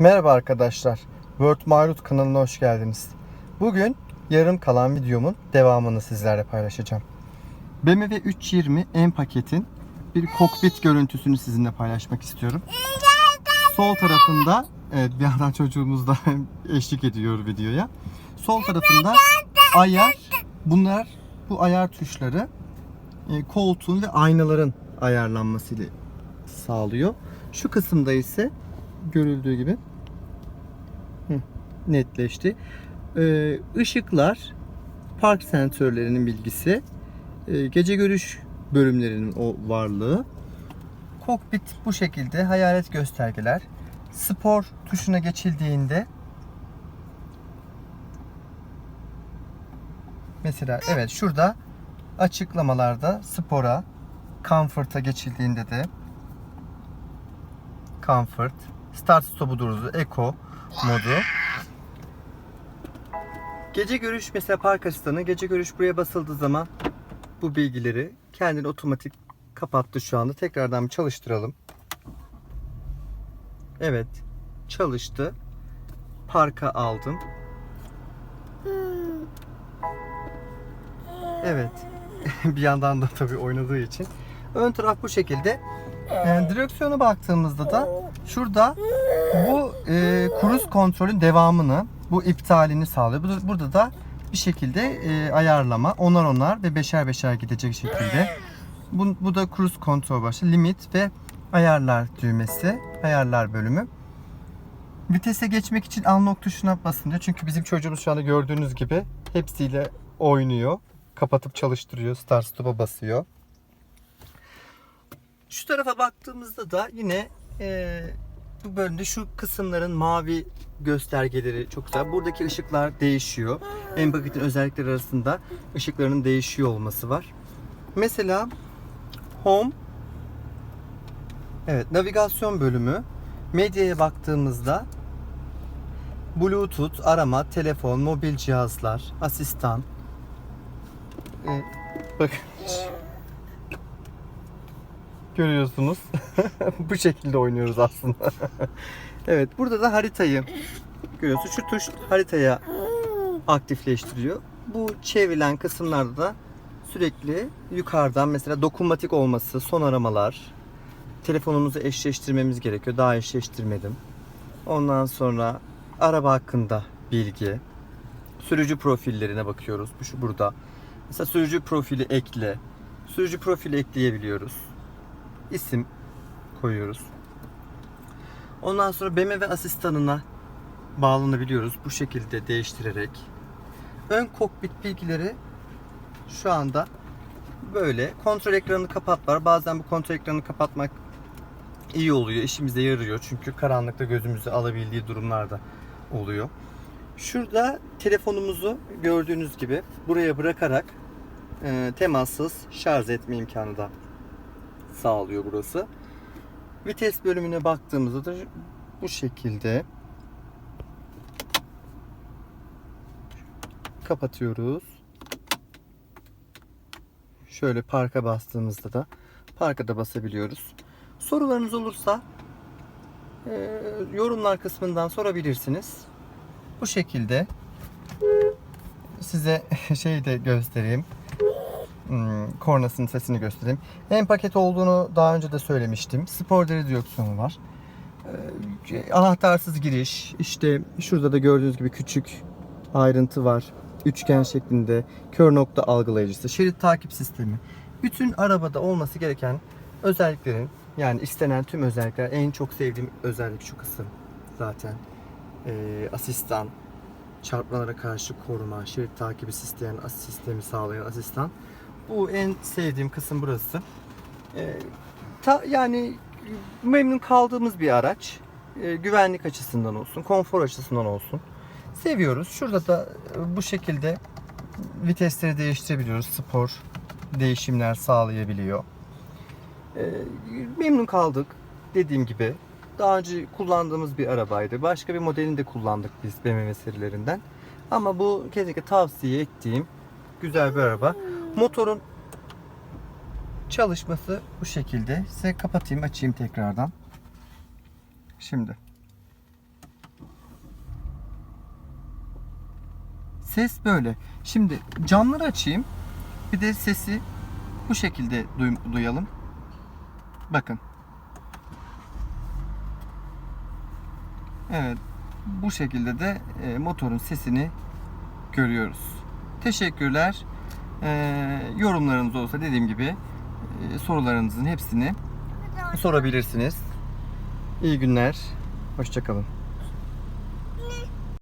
Merhaba arkadaşlar. World Mayrut kanalına hoş geldiniz. Bugün yarım kalan videomun devamını sizlerle paylaşacağım. BMW 320 M paketin bir kokpit görüntüsünü sizinle paylaşmak istiyorum. Sol tarafında, evet bir yandan çocuğumuz da eşlik ediyor videoya. Sol tarafında ayar, bunlar bu ayar tuşları e, koltuğun ve aynaların ayarlanmasını sağlıyor. Şu kısımda ise görüldüğü gibi Netleşti. Ee, ışıklar, park sensörlerinin bilgisi, e, gece görüş bölümlerinin o varlığı, kokpit bu şekilde hayalet göstergeler, spor tuşuna geçildiğinde mesela evet şurada açıklamalarda spora, comfort'a geçildiğinde de comfort, start stop'u durdu, eco modu. Gece görüş mesela park asistanı gece görüş buraya basıldığı zaman bu bilgileri kendini otomatik kapattı şu anda. Tekrardan bir çalıştıralım. Evet. Çalıştı. Parka aldım. Evet. bir yandan da tabii oynadığı için. Ön taraf bu şekilde. Yani direksiyona baktığımızda da şurada bu e, kruz kontrolün devamını, bu iptalini sağlıyor. Bu- Burada da bir şekilde e, ayarlama, onar onar ve beşer beşer gidecek şekilde. Bu, bu da kruz kontrol başı, limit ve ayarlar düğmesi, ayarlar bölümü. Vitese geçmek için unlock tuşuna basın diyor. Çünkü bizim çocuğumuz şu anda gördüğünüz gibi hepsiyle oynuyor. Kapatıp çalıştırıyor, start stop'a basıyor. Şu tarafa baktığımızda da yine e, bu bölümde şu kısımların mavi göstergeleri çok güzel. Buradaki ışıklar değişiyor. En paketin özellikleri arasında ışıklarının değişiyor olması var. Mesela Home Evet, navigasyon bölümü. Medyaya baktığımızda Bluetooth, arama, telefon, mobil cihazlar, asistan. Ee, bak görüyorsunuz. Bu şekilde oynuyoruz aslında. evet burada da haritayı görüyorsunuz. Şu tuş haritaya aktifleştiriyor. Bu çevrilen kısımlarda da sürekli yukarıdan mesela dokunmatik olması, son aramalar, telefonumuzu eşleştirmemiz gerekiyor. Daha eşleştirmedim. Ondan sonra araba hakkında bilgi, sürücü profillerine bakıyoruz. Bu şu burada. Mesela sürücü profili ekle. Sürücü profili ekleyebiliyoruz isim koyuyoruz. Ondan sonra BMW asistanına bağlanabiliyoruz bu şekilde değiştirerek. Ön kokpit bilgileri şu anda böyle. Kontrol ekranını kapat var. Bazen bu kontrol ekranını kapatmak iyi oluyor. işimize yarıyor. Çünkü karanlıkta gözümüzü alabildiği durumlarda oluyor. Şurada telefonumuzu gördüğünüz gibi buraya bırakarak e, temassız şarj etme imkanı da sağlıyor burası. Vites bölümüne baktığımızda da bu şekilde kapatıyoruz. Şöyle parka bastığımızda da parka da basabiliyoruz. Sorularınız olursa e, yorumlar kısmından sorabilirsiniz. Bu şekilde size şey de göstereyim hmm, kornasının sesini göstereyim. En paket olduğunu daha önce de söylemiştim. Spor deri direksiyonu var. Ee, anahtarsız giriş. İşte şurada da gördüğünüz gibi küçük ayrıntı var. Üçgen şeklinde kör nokta algılayıcısı, şerit takip sistemi. Bütün arabada olması gereken özelliklerin yani istenen tüm özellikler en çok sevdiğim özellik şu kısım zaten. Ee, asistan, çarpmalara karşı koruma, şerit takibi sistemi, sistemi sağlayan asistan. Bu en sevdiğim kısım burası. Ee, ta, yani memnun kaldığımız bir araç. Ee, güvenlik açısından olsun, konfor açısından olsun. Seviyoruz. Şurada da e, bu şekilde vitesleri değiştirebiliyoruz. Spor değişimler sağlayabiliyor. Ee, memnun kaldık. Dediğim gibi daha önce kullandığımız bir arabaydı. Başka bir modelini de kullandık biz BMW serilerinden. Ama bu kesinlikle tavsiye ettiğim güzel bir araba. Motorun çalışması bu şekilde. Size kapatayım açayım tekrardan. Şimdi. Ses böyle. Şimdi camları açayım. Bir de sesi bu şekilde duy duyalım. Bakın. Evet. Bu şekilde de e, motorun sesini görüyoruz. Teşekkürler. E, yorumlarınız olsa dediğim gibi e, sorularınızın hepsini sorabilirsiniz. İyi günler. Hoşçakalın.